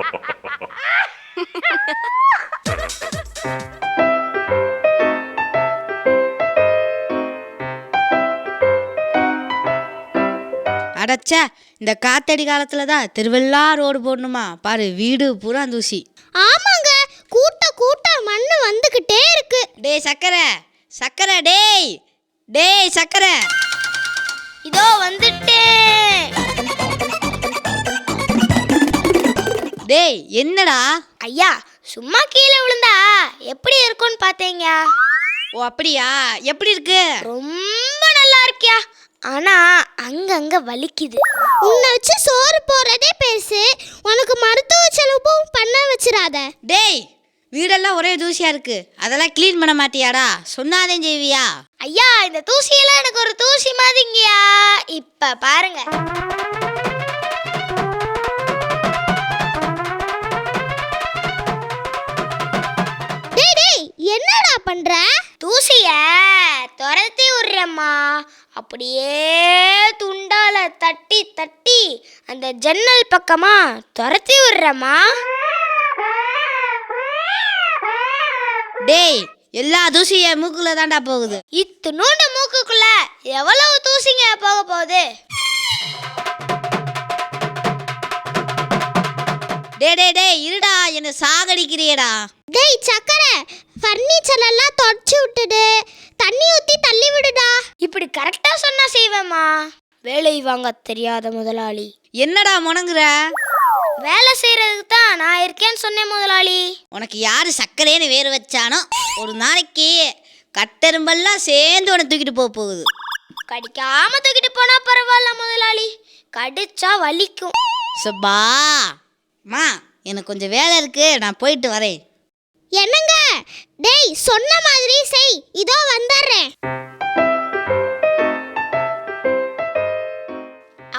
அடச்சே இந்த காத்தடி காலத்துல தான் திருவெல்லாம் ரோடு போடணுமா? பாரு வீடு பூரா தூசி. ஆமாங்க கூட்ட கூட்ட மண்ணு வந்துகிட்டே இருக்கு. டேய் சக்கரை சக்கரை டேய் டேய் சக்கரை. இதோ வந்துட்டேன். டேய் என்னடா? ஐயா சும்மா கீழே விழுந்தா எப்படி இருக்கும்னு பார்த்தீங்க? ஓ அப்படியா? எப்படி இருக்கு? ரொம்ப நல்லா இருக்கியா? ஆனா அங்கங்க வலிக்குது. உன்னை வச்சு சோறு போறதே பெருசு. உனக்கு மருத்துவ செலவும் பண்ண வச்சிராத டேய் வீடெல்லாம் ஒரே தூசியா இருக்கு. அதெல்லாம் க்ளீன் பண்ண மாட்டியாடா? சொன்னாதே செய்வியா ஐயா இந்த தூசியெல்லாம் எனக்கு ஒரு தூசி மாதிரிங்கயா இப்ப பாருங்க. பண்ற? தூசிய துரத்தி விடுறேம்மா. அப்படியே துண்டால தட்டி தட்டி அந்த ஜன்னல் பக்கமா துரத்தி விடுறேம்மா. டேய் எல்லா தூசியும் என் மூக்குல தான்டா போகுது. இத்தினூண்டு மூக்குக்குள்ள எவ்வளவு தூசிங்க போக போகுது? டேய் டேய் டேய் இருடா என்ன சாகடிக்கிறியேடா. டேய் சக்கரை ஃபர்னிச்சர் எல்லாம் தொடச்சு விட்டுடு. தண்ணி ஊத்தி தள்ளி விடுடா. இப்படி கரெக்டா சொன்னா செய்வேம்மா. வேலை வாங்க தெரியாத முதலாளி. என்னடா முணங்குற? வேலை செய்யறதுக்கு தான் நான் இருக்கேன்னு சொன்னேன் முதலாளி. உனக்கு யாரு சக்கரைன்னு வேறு வச்சானோ ஒரு நாளைக்கு கட்டெரும்பெல்லாம் சேர்ந்து உன்னை தூக்கிட்டு போக போகுது. கடிக்காம தூக்கிட்டு போனா பரவாயில்ல முதலாளி. கடிச்சா வலிக்கும். சப்பா மா எனக்கு கொஞ்சம் வேலை இருக்கு. நான் போயிட்டு வரேன். என்னங்க? டேய் சொன்ன மாதிரி செய். இதோ வந்துடுறேன்.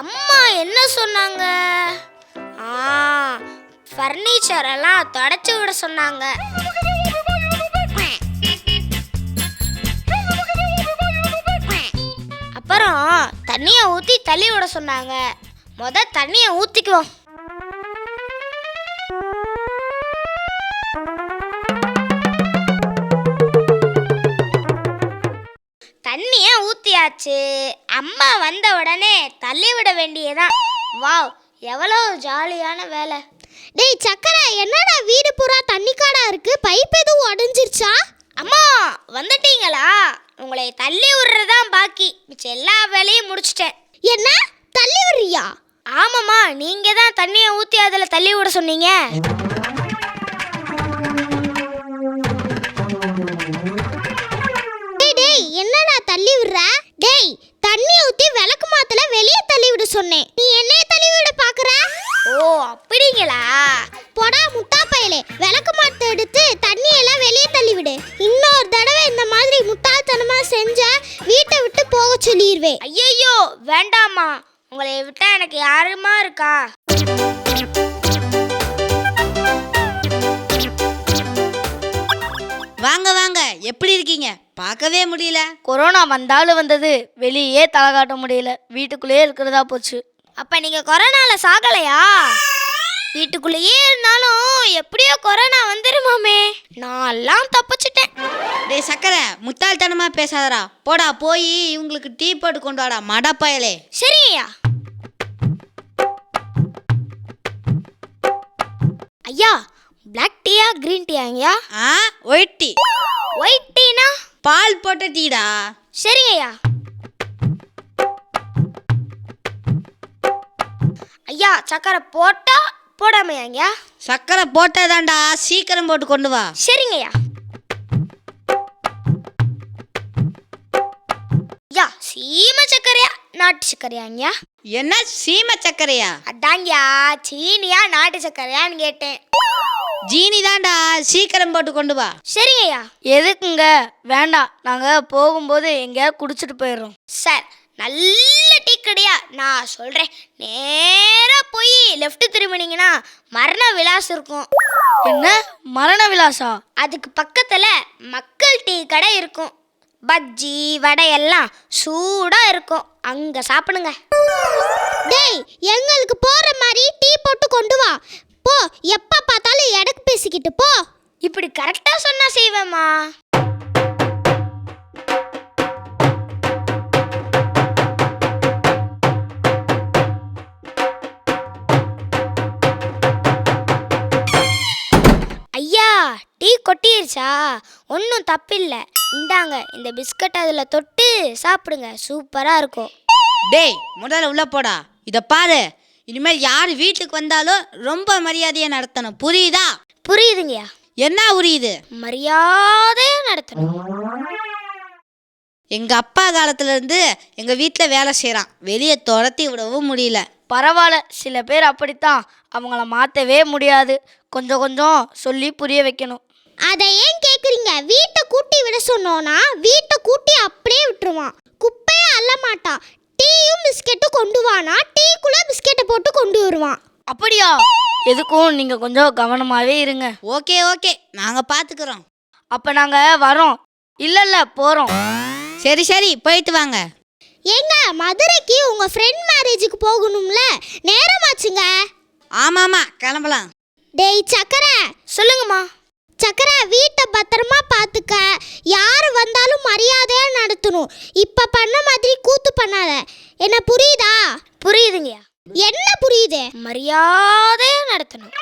அம்மா என்ன சொன்னாங்க? ஆ ஃபர்னிச்சர் எல்லாம் தொடச்சு விட சொன்னாங்க. அப்புறம் தண்ணியை ஊற்றி தள்ளி விட சொன்னாங்க. மொதல் தண்ணியை ஊற்றிக்குவோம் வாவ் எவ்வளோ ஜாலியான வேலை. டேய் சக்கரை என்னடா வீடு பூரா தண்ணி காடா இருக்கு? பைப் எதுவும் உடஞ்சிருச்சா? அம்மா வந்துட்டீங்களா? உங்களை தள்ளி விடுறதான் பாக்கி. மிச்சம் எல்லா வேலையும் முடிச்சிட்டேன். என்ன? தள்ளி விடுறியா? ஆமாம்மா நீங்க தான் தண்ணியை ஊத்தி அதில் தள்ளி விட சொன்னீங்க. டேய் டேய் என்னடா தள்ளி விடுற? டேய் தண்ணி ஊத்தி விளக்கு மாத்துல வெளிய தள்ளி விட சொன்னேன். நீ என்னைய தள்ளி விட பாக்குற? ஓ அப்படிங்களா? போடா முட்டா பயலே. விளக்கு மாத்தை எடுத்து தண்ணி எல்லாம் வெளிய தள்ளி விடு. இன்னொரு தடவை இந்த மாதிரி முட்டாள்தனமா செஞ்ச வீட்டை விட்டு போக சொல்லிடுவேன் ஐயோ வேண்டாமா உங்களை விட்டா எனக்கு யாருமா இருக்கா? வாங்க வாங்க. எப்படி இருக்கீங்க? பார்க்கவே முடியல. கொரோனா வந்தாலும் வந்தது. வெளியே தலை காட்ட முடியல. வீட்டுக்குள்ளேயே இருக்கிறதா போச்சு. அப்ப நீங்க கொரோனால சாகலையா? வீட்டுக்குள்ளேயே இருந்தாலும் எப்படியோ கொரோனா வந்துருமாமே. நான்லாம் தப்பிச்சிட்டேன். டேய் சக்கரை முட்டாள்தனமா பேசாதடா. போடா போய் இவங்களுக்கு டீ போட்டு கொண்டு வாடா மடப்பயலே. சரிங்கய்யா ஐயா பிளாக் டீயா கிரீன் டீயாங்கய்யா ஆ ஒயிட் டீ ஒயிட் டீனா பால் போட்ட டீடா? சரிங்கய்யா. ஐயா சக்கரை போட்டா போடாமையாங்கய்யா? சக்கரை போட்டதாண்டா சீக்கிரம் போட்டு கொண்டு வா. சரிங்கய்யா. ஐயா சீம சக்கரையா நாட்டு சக்கரையாங்கய்யா? என்ன சீமை சக்கரையா? அதாங்கய்யா சீனியா நாட்டு சக்கரையான்னு கேட்டேன். ஜீனி தாண்டா சீக்கிரம் போட்டு கொண்டு வா. சரிங்கய்யா. எதுக்குங்க? வேண்டாம். நாங்கள் போகும்போது எங்கேயாவது குடிச்சிட்டு போயிடுறோம். சார் நல்ல டீ கடையா? நான் சொல்கிறேன் நேராக போய் லெஃப்ட் திரும்பினீங்கன்னா மரண விலாஸ் இருக்கும். என்ன? மரண விலாசா அதுக்கு பக்கத்தில் மக்கள் டீ கடை இருக்கும். பஜ்ஜி வடை எல்லாம் சூடாக இருக்கும். அங்கே சாப்பிடுங்க. டேய் எங்களுக்கு போகிற மாதிரி டீ போட்டு கொண்டு வா. போ எப்ப பார்த்தாலும் எடக்கு பேசிக்கிட்டு போ. இப்படி கரெக்டா சொன்னா செய்வேம்மா. ஐயா டீ கொட்டிருச்சா? ஒன்றும் தப்பில்லை. இந்தாங்க இந்த பிஸ்கட் அதில் தொட்டு சாப்பிடுங்க. சூப்பராக இருக்கும். டேய் முதல்ல உள்ள போடா. இதை பாரு. இனிமேல் யார் வீட்டுக்கு வந்தாலும் ரொம்ப மரியாதையா நடத்தணும். புரியுதா? புரியுதுங்கய்யா என்ன புரியுது? மரியாதையாக நடத்தணும். எங்க அப்பா காலத்துல இருந்து எங்க வீட்ல வேலை செய்றான். வெளியே துரத்தி விடவும் முடியல. பரவாயில்ல சில பேர் அப்படித்தான். அவங்கள மாற்றவே முடியாது. கொஞ்சம் கொஞ்சம் சொல்லி புரிய வைக்கணும். அதை ஏன் கேட்குறீங்க வீட்டை கூட்டி விட சொன்னோன்னா வீட்டை கூட்டி அப்படியே விட்டுருவான். குப்பையே அள்ள மாட்டான் டீயும் பிஸ்கெட்டும் கொண்டு வானா டீக்குள்ளே பிஸ்கெட்டை போட்டு கொண்டு வருவான். அப்படியா? எதுக்கும் நீங்கள் கொஞ்சம் கவனமாகவே இருங்க. Okay okay. நாங்க பாத்துக்கிறோம். அப்போ நாங்கள் வரோம். இல்லை இல்லை போகிறோம் சரி சரி. போயிட்டு வாங்க. ஏங்க மதுரைக்கு உங்க ஃப்ரெண்ட் மேரேஜுக்கு போகணும்ல? நேரமாச்சுங்க ஆமாமா கிளம்பலாம். டேய் சக்கரை. சொல்லுங்கம்மா. சக்கரை வீட்டை பத்திரமா பார்த்துக்க யார் வந்தாலும் மரியாதையா நடத்தணும். இப்ப பண்ண மாதிரி கூத்து பண்ணாத. என்ன புரியுதா? புரியுதுங்கய்யா. என்ன புரியுது? மரியாதையா நடத்தணும்.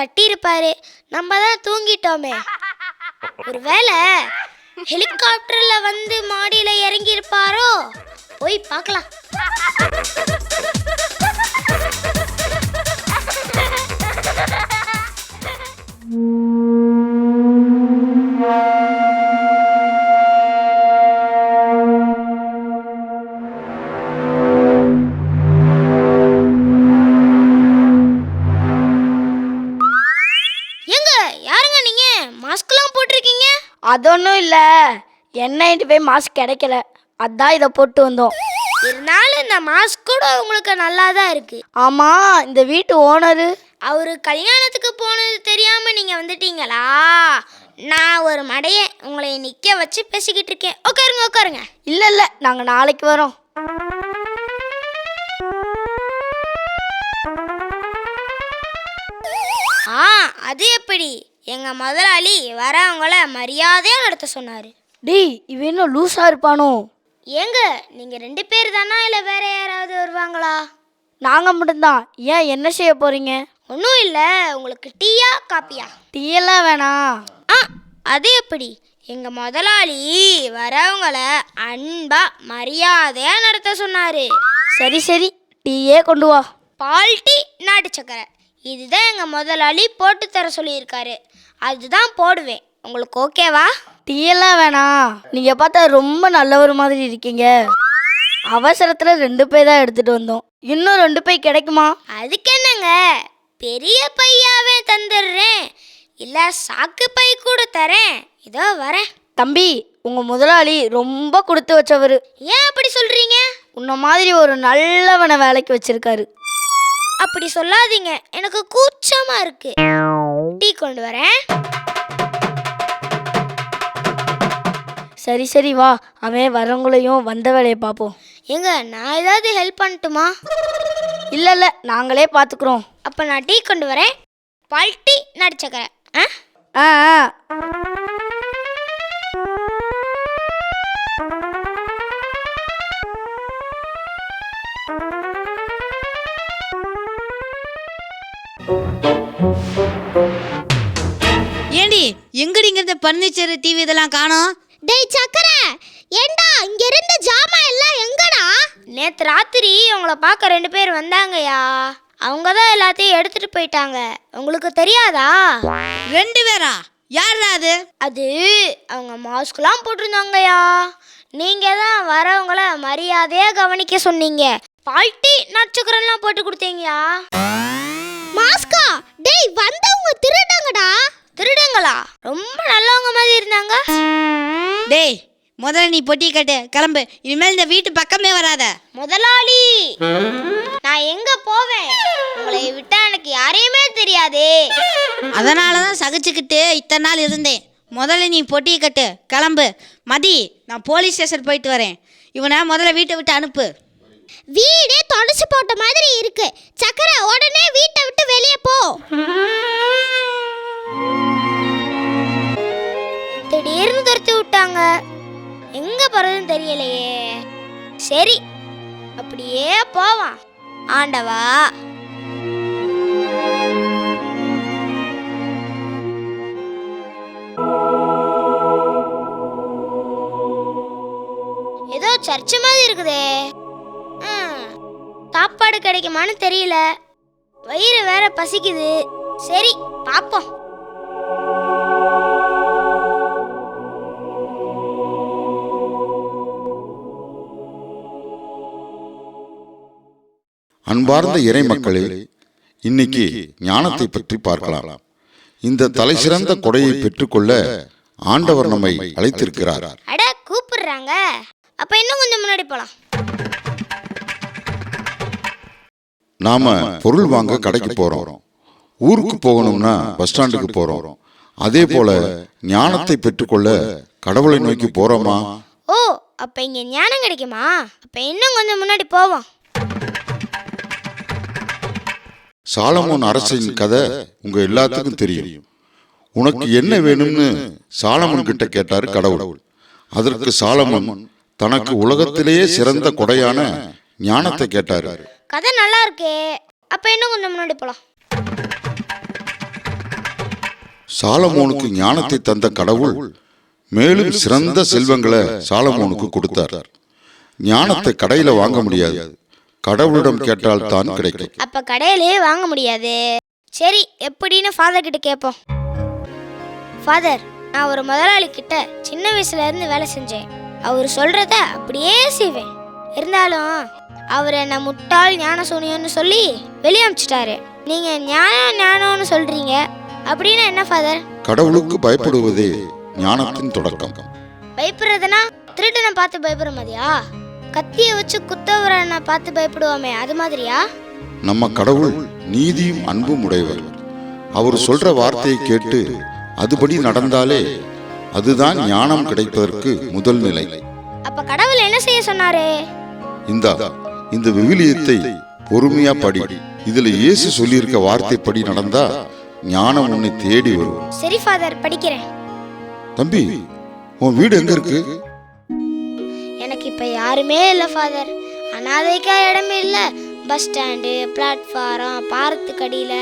தட்டியிருப்பாரு. நம்ம தான் தூங்கிட்டோமே. ஒருவேளை ஹெலிகாப்டரில் வந்து மாடியில் இறங்கி இருப்பாரோ போய் பார்க்கலாம். ஏங்க யாருங்க நீங்க? மாஸ்க்லாம் போட்டிருக்கீங்க? அதொன்றும் இல்லை. என்கிட்ட போய் மாஸ்க் கிடைக்கல. அதான் இதை போட்டு வந்தோம். இருந்தாலும் இந்த மாஸ்க் கூட உங்களுக்கு நல்லா தான் இருக்கு. ஆமாம் இந்த வீட்டு ஓனரு. அவரு கல்யாணத்துக்கு போனது தெரியாம நீங்க வந்துட்டீங்களா? நான் ஒரு மடையன் உங்களை நிக்க வச்சு பேசிக்கிட்டு இருக்கேன். உட்காருங்க உட்காருங்க. இல்லை இல்லை நாங்கள் நாளைக்கு வரோம். ஆ அது எப்படி? எங்க முதலாளி வரவங்கள மரியாதையா நடத்த சொன்னாரு. டேய் இவன் இன்னும் லூஸாக இருப்பானோ? ஏங்க நீங்க ரெண்டு பேர் தானா இல்ல வேற யாராவது வருவாங்களா? நாங்கள் மட்டும்தான். ஏன் என்ன செய்ய போகிறீங்க ஒன்றும் இல்லை உங்களுக்கு டீயா காப்பியா? டீயெல்லாம் வேணாம் ஆ அது எப்படி? எங்க முதலாளி வரவங்கள அன்பா மரியாதையா நடத்த சொன்னாரு. சரி சரி. டீயே கொண்டு வா. பால் டீ நாட்டு சக்கரை. இதுதான் எங்க முதலாளி போட்டு தர சொல்லியிருக்காரு. அதுதான் போடுவேன். உங்களுக்கு ஓகேவா டீயெல்லாம் வேணாம் நீங்கள் பார்த்தா ரொம்ப நல்லவர் மாதிரி இருக்கீங்க. அவசரத்தில் ரெண்டு பை தான் எடுத்துகிட்டு வந்தோம். இன்னும் ரெண்டு பை கிடைக்குமா? அதுக்கு என்னங்க? பெரிய பையாவே தந்துடுறேன். இல்ல சாக்கு பை கூட தரேன். இதோ வரேன். தம்பி உங்கள் முதலாளி ரொம்ப கொடுத்து வச்சவர். ஏன் அப்படி சொல்றீங்க? உன்ன மாதிரி ஒரு நல்லவனை வேலைக்கு வச்சிருக்காரு. அப்படி சொல்லாதீங்க. எனக்கு கூச்சமா இருக்கு. டீ கொண்டு வரேன். சரி சரி வா. அவன் வரவங்களையும் வந்த வேலையை பார்ப்போம். ஏங்க நான் ஏதாவது ஹெல்ப் பண்ணட்டுமா? இல்லை இல்லை நாங்களே பார்த்துக்குறோம். அப்போ நான் டீ கொண்டு வரேன். பால் டீ நடிச்சக்கரை ஆ? ஆ ஆ. டிவி இதெல்லாம் காணோம். டேய் சக்கரை ஏண்டா இங்க இருந்த ஜாமான் எல்லாம் எங்கடா? நேத்து ராத்திரி உங்களை பார்க்க ரெண்டு பேர் வந்தாங்கயா அவங்க தான் எல்லாத்தையும் எடுத்துட்டு போயிட்டாங்க. உங்களுக்கு தெரியாதா? ரெண்டு பேரா? யாரா அது? அது அவங்க மாஸ்க்லாம் போட்டிருந்தாங்கயா நீங்க தான் வரவங்கள மரியாதையா கவனிக்க சொன்னீங்க. பால்ட்டி நட்சக்கரெல்லாம் போட்டு கொடுத்தீங்கயா மாஸ்கா டேய் வந்தவங்க திருடங்கடா. திருடங்களா? ரொம்ப நல்லவங்க மாதிரி இருந்தாங்க. டேய் முதல்ல நீ பொட்டியை கட்டு கிளம்பு. இனிமேல் இந்த வீட்டு பக்கமே வராத. முதலாளி நான் எங்க போவேன்? உங்களை விட்டா எனக்கு யாரையுமே தெரியாதே. அதனால தான் சகிச்சுக்கிட்டு இத்தனை நாள் இருந்தேன். முதல்ல நீ பொட்டியை கட்டு கிளம்பு. மதி நான் போலீஸ் ஸ்டேஷன் போயிட்டு வரேன். இவனை முதல்ல வீட்டை விட்டு அனுப்பு. வீடே தொடச்சு போட்ட மாதிரி இருக்கு. சக்கரை உடனே வீட்டை விட்டு வெளியே போ. திடீர்னு துரத்தி விட்டாங்க. எங்க போறதுன்னு தெரியலையே. சரி அப்படியே போவான் ஆண்டவா. ஏதோ சர்ச்சு மாதிரி இருக்குதே. சாப்பாடு கிடைக்குமான்னு தெரியல. வயிறு வேற பசிக்குது. சரி பாப்போம். அன்பார்ந்த இறை மக்களே இன்னைக்கு ஞானத்தை பற்றி பார்க்கலாம். இந்த தலைசிறந்த கொடையை பெற்றுக்கொள்ள ஆண்டவர் நம்மை அழைத்திருக்கிறார். அட கூப்பிடுறாங்க. அப்ப இன்னும் கொஞ்சம் முன்னாடி போலாம். நாம பொருள் வாங்க கடைக்கு போறோம். ஊருக்கு போகணும்னா பஸ் ஸ்டாண்டுக்கு போறோம். அதே போல ஞானத்தை பெற்றுக்கொள்ள கடவுளை நோக்கி போறோமா? ஓ அப்ப இங்க ஞானம் கிடைக்குமா? அப்ப இன்னும் கொஞ்சம் முன்னாடி போவோம். சாலமோன் அரசின் கதை உங்க எல்லாத்துக்கும் தெரியும். உனக்கு என்ன வேணும்னு சாலமன் கிட்ட கேட்டாரு கடவுள். அதற்கு சாலமன் தனக்கு உலகத்திலேயே சிறந்த கொடையான ஞானத்தை கேட்டாரு. கதை நல்லா இருக்கே. அப்ப இன்னும் கொஞ்சம் முன்னாடி போலாம். சாலமோனுக்கு ஞானத்தை தந்த கடவுள் மேலும் சிறந்த செல்வங்களை சாலமோனுக்கு கொடுத்தார். ஞானத்தை கடையில வாங்க முடியாது. கடவுளிடம் கேட்டால் தான் கிடைக்கும். அப்ப கடையிலே வாங்க முடியாது. சரி எப்படின்னு ஃபாதர் கிட்ட கேட்போம் ஃபாதர் நான் ஒரு முதலாளி கிட்ட சின்ன வயசுல இருந்து வேலை செஞ்சேன். அவர் சொல்றத அப்படியே செய்வேன். இருந்தாலும் அவர் என்ன முட்டாள் ஞான சூனியம்னு சொல்லி வெளியே அனுப்பிச்சிட்டாரு நீங்க ஞானம் ஞானம்னு சொல்றீங்க. அப்படின்னா என்ன ஃபாதர் கடவுளுக்கு பயப்படுவதே ஞானத்தின் தொடக்கம். பயப்படுறதுனா திருடனை பார்த்து பயப்படுற மாதிரியா? கத்தியை வச்சு குத்தவரனை பார்த்து பயப்படுவோமே அது மாதிரியா? நம்ம கடவுள் நீதியும் அன்பும் உடையவர். அவர் சொல்ற வார்த்தையை கேட்டு அதுபடி நடந்தாலே அதுதான் ஞானம் கிடைப்பதற்கு முதல் நிலை. அப்ப கடவுள் என்ன செய்ய சொன்னாரு? இந்த இந்த விவிலியத்தை பொறுமையா படி. இதுல இயேசு சொல்லியிருக்க வார்த்தைப்படி நடந்தா ஞானம் உன்னை தேடி வரும். சரி ஃபாதர் படிக்கிறேன். தம்பி உன் வீடு எங்க இருக்கு? இப்ப யாருமே இல்லை ஃபாதர் அனாதைக்கா இடமே இல்லை. பஸ் ஸ்டாண்டு பிளாட்ஃபாரம் பாரத்துக்கடியில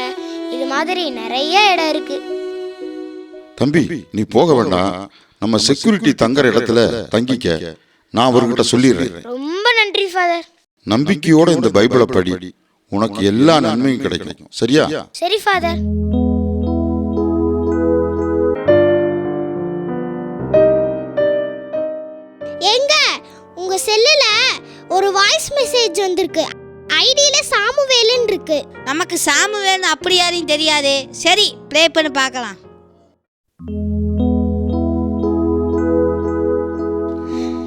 இது மாதிரி நிறைய இடம் இருக்கு. தம்பி நீ போக வேண்டாம் நம்ம செக்யூரிட்டி தங்குற இடத்துல தங்கிக்க. நான் அவர்கிட்ட சொல்லிடுறேன். ரொம்ப நன்றி ஃபாதர் நம்பிக்கையோட இந்த பைபிளை படி. உனக்கு எல்லா நன்மையும் கிடைக்கும். சரியா? சரி ஃபாதர் எங்க உங்க செல்லுல. ஒரு வாய்ஸ் மெசேஜ் வந்திருக்கு. ஐடியில சாமுவேலுன்னு இருக்கு. நமக்கு சாமுவேல்னு அப்படி யாரையும் தெரியாதே. சரி ப்ளே பண்ணி பார்க்கலாம்.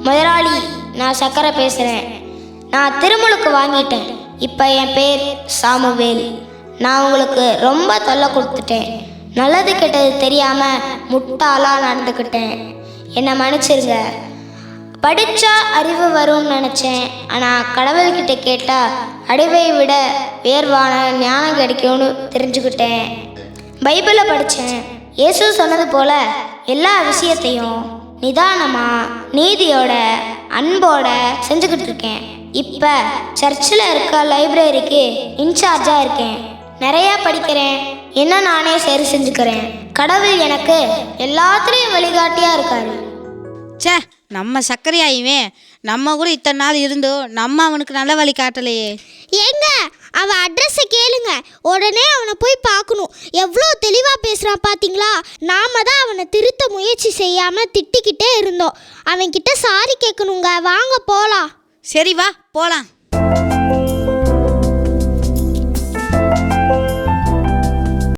முதலாளி நான் சக்கரை பேசுகிறேன் நான் திருமுழுக்கு வாங்கிட்டேன். இப்போ என் பேர் சாமுவேல். நான் உங்களுக்கு ரொம்ப தொல்லை கொடுத்துட்டேன். நல்லது கெட்டது தெரியாமல் முட்டாளாக நடந்துக்கிட்டேன் என்னை மன்னிச்சிருங்க. படித்தா அறிவு வரும்னு நினச்சேன். ஆனால் கடவுள்கிட்ட கேட்டால் அறிவை விட உயர்வான ஞானம் கிடைக்கும்னு தெரிஞ்சுக்கிட்டேன். பைபிளை படித்தேன் இயேசு சொன்னது போல எல்லா விஷயத்தையும் நிதானமாக நீதியோட அன்போட செஞ்சுக்கிட்டு இருக்கேன். இப்போ சர்ச்சில் இருக்க லைப்ரரிக்கு இன்சார்ஜாக இருக்கேன். நிறையா படிக்கிறேன். என்ன நானே சரி செஞ்சுக்கிறேன். கடவுள் எனக்கு எல்லாத்துலேயும் வழிகாட்டியாக இருக்காரு. ச்சே நம்ம சர்க்கரையா இவன் நம்ம கூட இத்தனை நாள் இருந்தோம் நம்ம அவனுக்கு நல்ல வழி காட்டலையே. ஏங்க அவன் அட்ரஸை கேளுங்க. உடனே அவனை போய் பார்க்கணும். எவ்வளோ தெளிவாக பேசுகிறான் பார்த்தீங்களா நாம தான் அவனை திருத்த முயற்சி செய்யாமல் திட்டிக்கிட்டே இருந்தோம். அவன்கிட்ட சாரி கேட்கணுங்க வாங்க போகலாம் சரி வா போலாம்.